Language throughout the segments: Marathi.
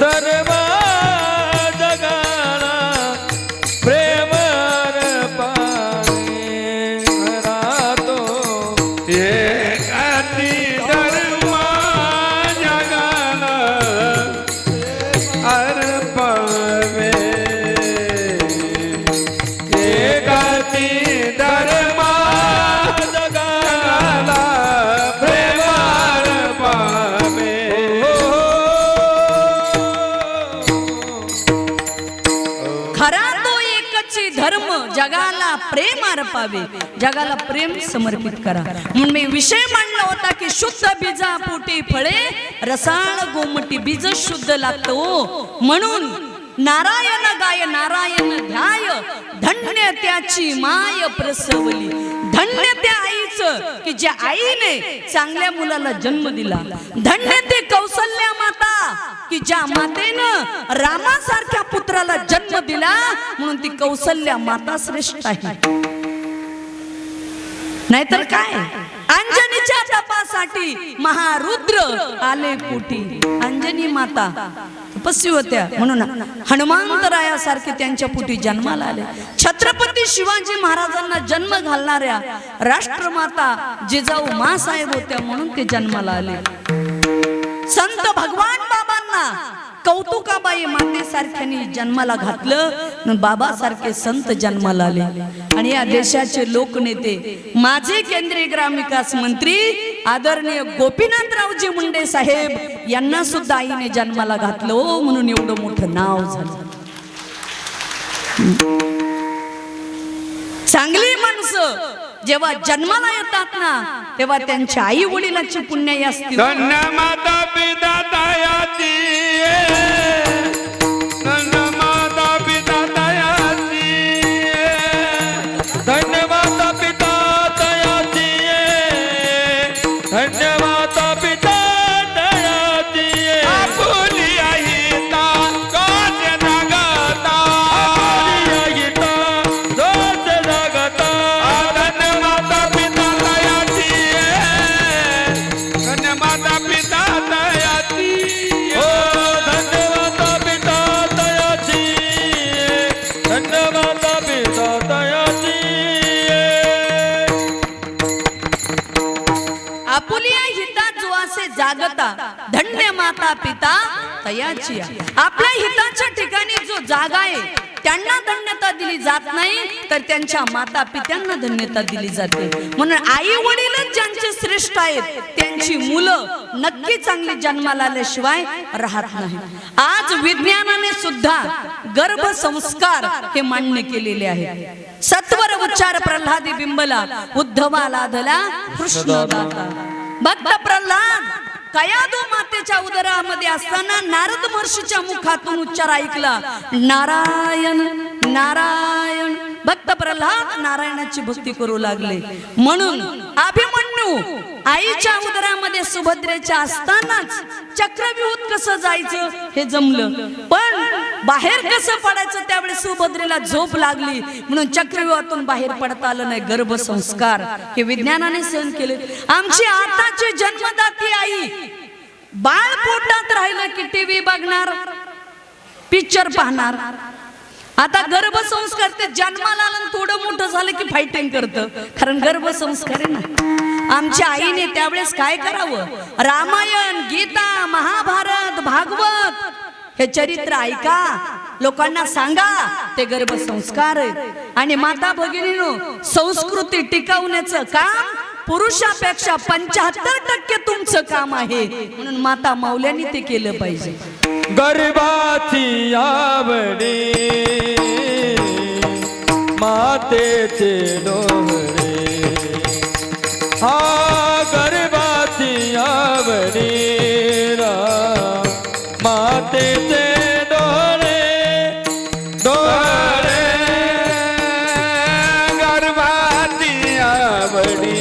धर्म प्रेम अर्पावे जगाला प्रेम समर्पित करा. म्हणून मी विषय मांडला होता की शुद्ध बीजा पोटी फळे रसाळ गोमटी बीज शुद्ध लागतो म्हणून नारायण गाय नारायण ध्याय धन्य त्याची माय प्रसवली. धन्य त्या आईच की ज्या आईने चांगल्या मुलाला जन्म दिला. धन्य ते कौशल्य की ज्या मातेनं रामासारख्या पुत्राला जन्म दिला म्हणून ती कौसल्या माता श्रेष्ठ आहे. नाहीतर काय? अंजनीच्या तपासाठी महारुद्र आले पोटी अंजनी माता तपस्वी होत्या. म्हणून हनुमंतरायासारखे त्यांच्या पोटी जन्माला आले. छत्रपती शिवाजी महाराजांना जन्म घालणाऱ्या राष्ट्रमाता जिजाऊ मासाहेब होत्या म्हणून ते जन्माला आले. संत भगवान बाबांना कौतुकाबाई मातेसारख्यानी जन्माला घातलं बाबासारखे संत जन्माला आले. आणि या देशाचे लोकनेते माझे केंद्रीय ग्रामविकास मंत्री आदरणीय गोपीनाथरावजी मुंडे साहेब यांना सुद्धा आईने जन्माला घातलं. हो, म्हणून एवढं मोठं नाव झालं. चांगली माणसं जेव्हा जन्माला येतात ना तेव्हा त्यांच्या आई वडिलाची पुण्याई असते माता पिता तयाची आपल्या हिताच्या ठिकाणी जो जागा आहे त्यांना धन्यता दिली जात नाही तर त्यांच्या माता पित्यांना धन्यता दिली जाते. म्हणून आई वडीलच ज्यांचे श्रेष्ठ आहेत त्यांची मुलं नक्की चांगली जन्माला आल्याशिवाय राहत नाही. आज विज्ञानाने सुद्धा गर्भ संस्कार हे मान्य केलेले आहे सत्वर उच्चार प्रल्हादी बिंबला उद्धवा लाधला कृष्ण भक्त प्रल्हाद कयादू मातेच्या उदरामध्ये असताना नारद महर्षीच्या मुखातून उच्चार ऐकला. नारायण नारायण. भक्त प्रल्हाद नारायणाची भक्ती करू लागले. म्हणून अभिमन्यू आईच्या उदरामध्ये सुभद्रेच्या असतानाच चक्रव्यूह कसं जायचं हे जमलं. पण बाहेर कसं पडायचं? त्यावेळी सुभद्रेला झोप लागली. म्हणून चक्रव्यूहातून बाहेर पडता आलं नाही. गर्भसंस्कार हे विज्ञानाने सहन केले. आमची आताची जन्मदाती आई. बाळ पोटात राहिलं की टीव्ही बघणार पिक्चर पाहणार. आता गर्भसंस्कार ते जन्माला आलं आणि थोडं मोठं झालं की फायटिंग करतं. कारण गर्भसंस्कार आहे ना. आमच्या आईने त्यावेळेस काय करावं? रामायण गीता महाभारत भागवत. हे चरित्र ऐका. लोकांना सांगा. ते गर्भसंस्कार आहेत आणि माता भगिनीनो संस्कृती टिकवण्याचं काम पुरुषापेक्षा पंच्याहत्तर टक्के तुमचं काम आहे. म्हणून माता माऊल्यांनी ते केलं पाहिजे. गर्भाची आवडी मातेचे डोहरे हा मातेचे डोळे डोळे गर्भाती आवडी.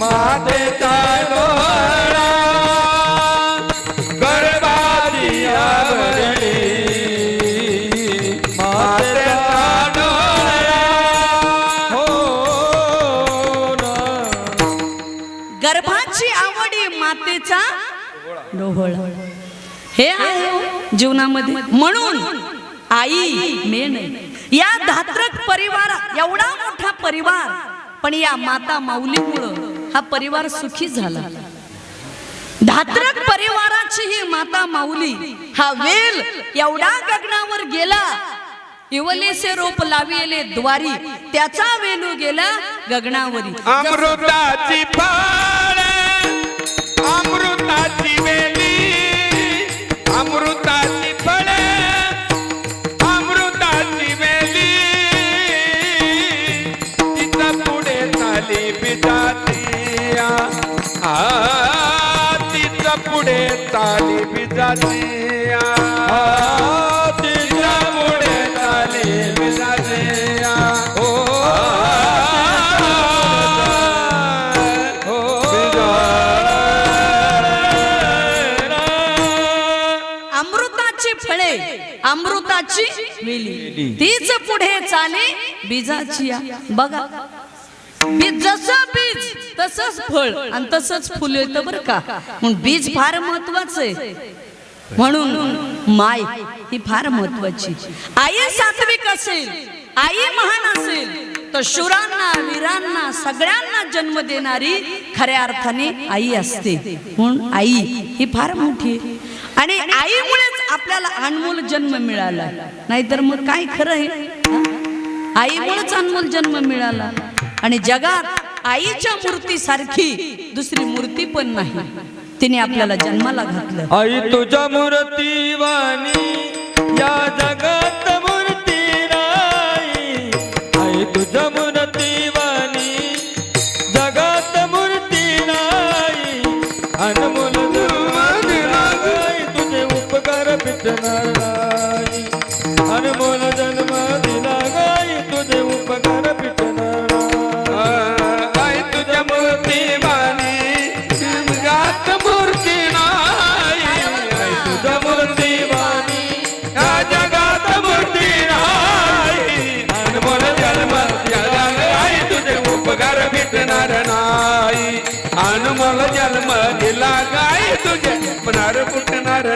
मातेचा डोळा गर्भाती आवडी. मातेचा डोळा हो ना. गर्भाची आवडी मातेचा? डोहळा. जीवनामध्ये. म्हणून आई मेन या धात्रक परिवार एवढा मोठा परिवार पण या माता माऊलीमुळं हा परिवार सुखी झाला. धात्रक परिवाराची ही माता माऊली हा वेल एवढा गगनावर गेला. इवलेसे रोप लाविले द्वारी त्याचा वेलू गेला गगनावरी. अमृताची अमृताची बिजातिया आ तिथं पुढे ताली बिजातिया तिच्या पुढे ताली बिजातिया हो. हो. अमृताची फळे अमृताची तीच पुढे चाले बिजाची बघा. बीज जसं फळ. आणि तसंच फुल येतं बरं का. म्हणून बीज फार महत्वाचं आहे. म्हणून माय ही फार महत्वाची. आई सात्विक असेल आई महान असेल तर शुरांना वीरांना सगळ्यांना जन्म देणारी खऱ्या अर्थाने आई असते. म्हणून आई ही फार मोठी आहे. आणि आईमुळेच आपल्याला अनमोल जन्म मिळाला. नाहीतर मग काय खरं आहे? आईमुळेच अनमोल जन्म मिळाला. आणि जगात आईच्या मूर्तीसारखी दुसरी मूर्ती पण नाही. तिने आपल्याला जन्माला घातलं. आई तुझ्या मूर्ती वाणी या जगा अनमोल जन्म गाय तुझे. पुनर फुटणार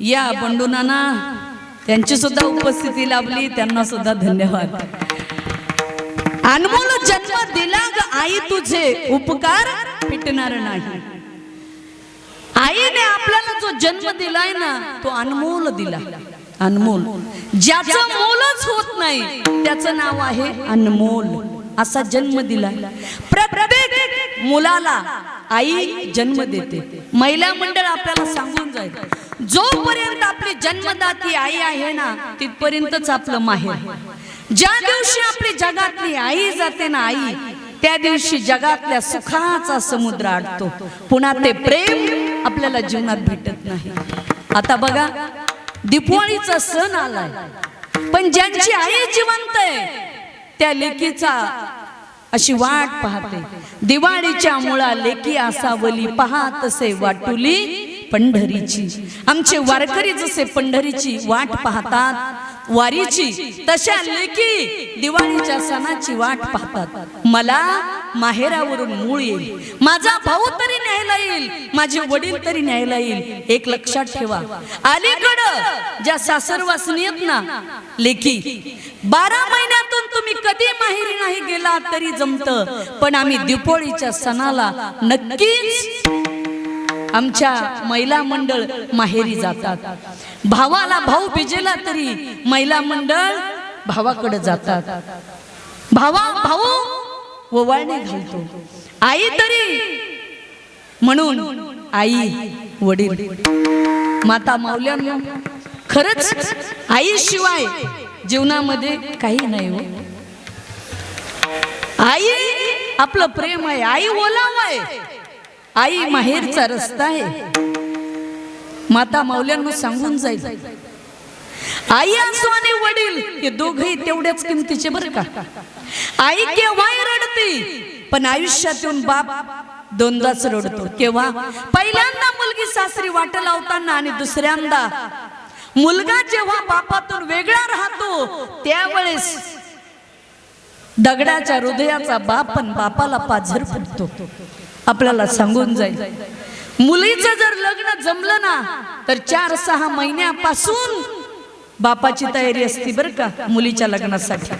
या बंडू नाना त्यांची सुद्धा उपस्थिती लाभली त्यांना सुद्धा धन्यवाद. अनमोल जन्म दिला ग आई तुझे उपकार फिटणार नाही. आईने आपल्याला जो जन्म दिलाय ना तो अनमोल दिला. अनमोल. ज्याचं मोलच होत नाही त्याचं नाव आहे अनमोल. असा जन्म दिला. प्रत्येक मुलाला आई जन्म देते. महिला मंडळ आपल्याला सांगून जाईल. जोपर्यंत आपली जन्मदाती आई आहे ना तिथपर्यंतच आपलं माहेर. ज्या दिवशी आपली जगातली आई जाते ना आई त्या दिवशी जगातल्या सुखाचा समुद्र आटतो पुन्हा ते प्रेम आपल्याला जीवनात भेटत नाही. आता बघा दिपवाळीचा सण आलाय. पण ज्यांची आई जिवंत आहे त्या लेकीचा अशी वाट पाहते. दिवाळीच्या मुळा लेकी असावली पाहत असे वाटुली पंढरीची. आमचे वारकरी जसे पंढरीची वाट पाहतात वारीची तशा लेकी दिवाळीच्या सणाची वाट पाहतात. मला माहेरावरून मूळ येईल. माझा भाऊ तरी न्यायला येईल. माझे वडील तरी न्यायला येईल. एक लक्षात ठेवा. अलीकडं ज्या सासरवासनी आहेत ना लेखी बारा महिन्यातून तुम्ही कधी माहेरी नाही गेला तरी जमत. पण आम्ही दिपोळीच्या सणाला नक्कीच आमच्या महिला मंडळ माहेरी जातात. भावाला भाऊ भिजेला तरी महिला मंडळ भावाकडे जातात. भावा भाऊ ओवाळणे घालतो. आई तरी. म्हणून आई वडील. माता माऊल्यांनो खरंच आईशिवाय जीवनामध्ये काही नाही हो. आई आपलं प्रेम आहे आई ओलाव आहे. आई माहेरचा रस्ता आहे. माता माऊल्यांना सांगून जाईल. आई असो आणि वडील हे दोघही तेवढ्याच किमतीचे बरं का? आई केव्हाही रडते पण आयुष्यात येऊन बाप दोनदाच रडतो. केव्हा? पहिल्यांदा मुलगी सासरी वाट लावताना आणि दुसऱ्यांदा. मुलगा जेव्हा बापातून वेगळा राहतो त्यावेळेस दगडाच्या हृदयाचा बाप पण बापाला पाझर फुटतो. आपल्याला सांगून जाईल. मुलीचं जर लग्न जमलं ना तर चार सहा महिन्यापासून बापाची तयारी असते बरं का मुलीच्या लग्नासाठी.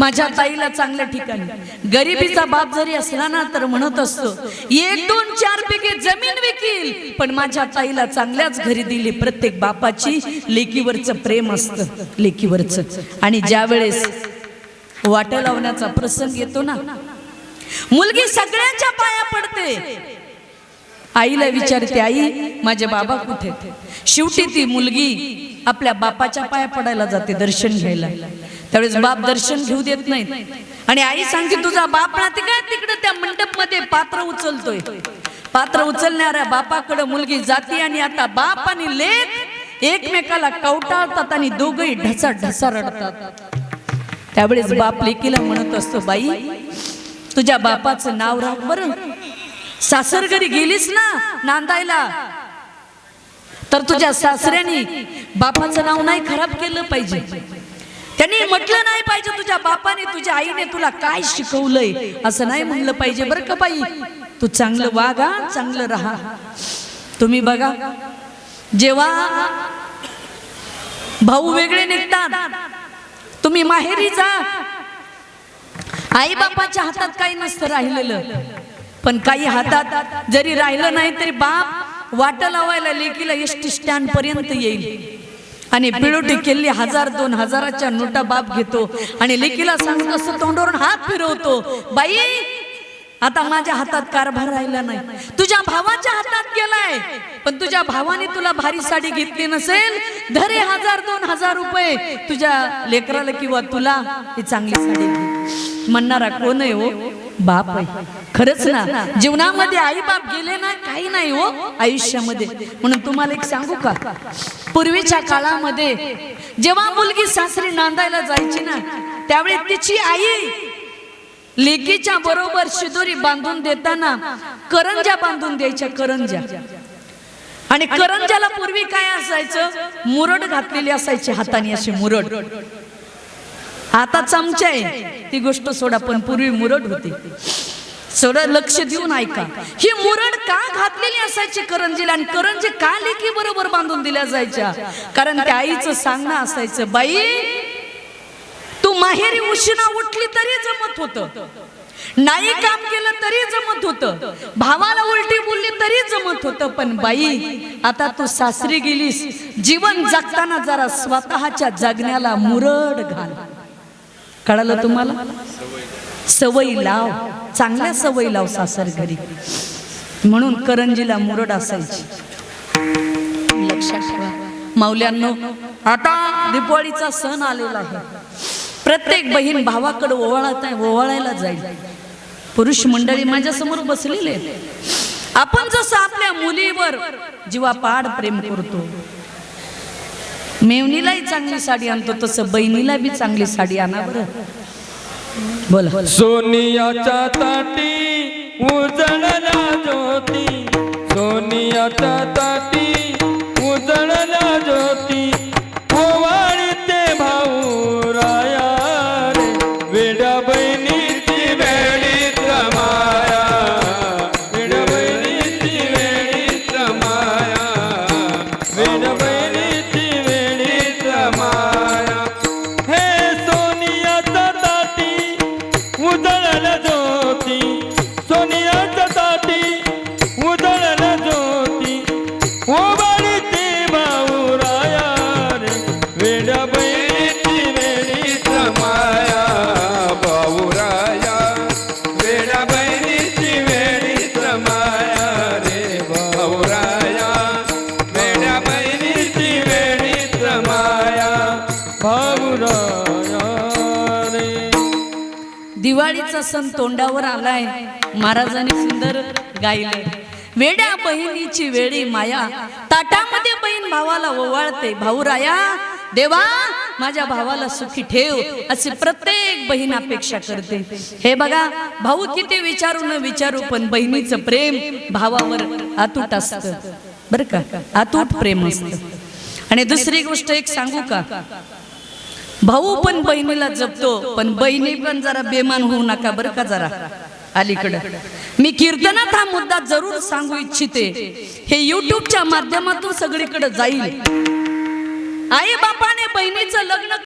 माझ्या ताईला चांगल्या ठिकाणी. गरिबीचा बाप जरी असला ना तर म्हणत असतो एक दोन चार पिके जमीन विकील. पण माझ्या ताईला चांगल्याच घरी दिली प्रत्येक बापाची लेकीवरचं प्रेम असतं लेकीवरचं. आणि ज्या वेळेस वाट लावण्याचा प्रसंग येतो ना मुलगी सगळ्यांच्या पाया पडते. आईला विचारते आई माझे बाबा कुठे? शेवटी ती मुलगी आपल्या बापाच्या पाया पडायला जाते दर्शन घ्यायला. त्यावेळेस बाप दर्शन घेऊ देत नाहीत. आणि आई सांगते तुझा बाप ना ते काय तिकडे त्या मंडपमध्ये पात्र उचलतोय. पात्र उचलणाऱ्या बापाकडे मुलगी जाते आणि आता बाप आणि लेख एकमेकाला कवटाळतात आणि दोघही ढसा ढसा रडतात. त्यावेळेस बाप लेकीला म्हणत असतो बाई तुझ्या बापाचं नाव राख बरं. सासर घरी गेलीस ना नांदायला. तर तुझ्या सासऱ्याने बापाचं नाव नाही खराब केलं पाहिजे. त्यांनी म्हटलं नाही पाहिजे तुझ्या बापाने तुझ्या आईने तुला काय शिकवलंय असं नाही म्हणलं पाहिजे बरं का बाई? तू चांगलं वागा चांगलं राहा. तुम्ही बघा जेव्हा भाऊ वेगळे निघतात तुम्ही माहेरी जा. आई बापाच्या हातात काही नसतं राहिलेलं. पण काही हातात जरी राहिलं नाही तरी बाप वाट लावायला लेकीला एस टी स्टँड पर्यंत येईल. आणि पिळोटी केली हजार दोन हजाराच्या नोटा बाप घेतो. आणि लेकीला सांगत असतो तोंडावरून हात फिरवतो. बाई आता माझ्या हातात कारभार राहिला नाही. तुझ्या भावाच्या हातात गेलाय. पण तुझ्या भावाने तुला भारी साडी घेतली नसेल? धरे हजार दोन हजार रुपये. तुझ्या लेकराला किंवा तुला ही चांगली साडी म्हणणारा कोण आहे हो? बाप आहे. खरंच ना जीवनामध्ये आई बाप गेले ना काही नाही हो आयुष्यामध्ये. म्हणून तुम्हाला एक सांगू का? पूर्वीच्या काळामध्ये जेव्हा मुलगी सासरी नांदायला जायची ना त्यावेळी तिची आई लेकीच्या बरोबर शिदोरी बांधून देताना करंजा बांधून द्यायच्या करंजा आणि करंजाला पूर्वी काय असायचं? मुरड घातलेली असायची हाताने अशी मुरड. आता चमचा. आहे ती गोष्ट सोडा पण पूर्वी मुरड होती. थोडं लक्ष देऊन ऐका. ही मुरड का घातलेली असायची करंजीला? आणि करंजी का लेकी बरोबर बांधून दिल्या जायच्या? कारण त्या आईचं सांगणं असायचं बाई तू माहेरी उशिना उठली तरी जमत होत. नाही काम केलं तरी जमत होत. भावाला उलटी बोलली तरी जमत होत. पण बाई आता तू सासरी गेलीस. जीवन जगताना जरा स्वतःच्या जगण्याला मुरड घाल. कळालं तुम्हाला? सवयी लाव. चांगल्या सवयी लाव सासर घरी. म्हणून करंजीला मुरड असायची. लक्षात ठेवा. माऊल्यांनो आता दिपावळीचा सण आलेला आहे. प्रत्येक बहीण भावाकडे ओवाळत ओवाळायला जाईल. पुरुष मंडळी माझ्यासमोर बसलेले. आपण जसं आपल्या मुलीवर जीवापाड प्रेम करतो मेवणीलाही चांगली साडी आणतो तसं बहिणीला बी चांगली साडी आणा बरं. बोला. सोनियाच्या ताटी उजळला ज्योती. सोनियाच्या ताटी वेड्याचा सण तोंडावर आलाय. महाराजांनी सुंदर गायले वेड्या बहिणीची वेळी माया. ताटामध्ये बहीण भावाला ओवाळते. भाऊराया देवा माझ्या भावाला सुखी ठेव असे प्रत्येक बहीण अपेक्षा करते. हे बघा भाऊ किती विचारू न विचारू पण बहिणीचं प्रेम भावावर अतूट असतं. बरं का? अतूट प्रेम असतं. आणि दुसरी गोष्ट एक सांगू का? भाऊ पण बहिणीला जपतो पण बहिणी पण जरा बेमान होऊ नका बरं का जरा. अलीकडं. मी कीर्तनात हा मुद्दा जरूर सांगू इच्छिते. हे युट्यूबच्या माध्यमातून सगळीकडे जाईल. आई बापाने बहिणीचं लग्न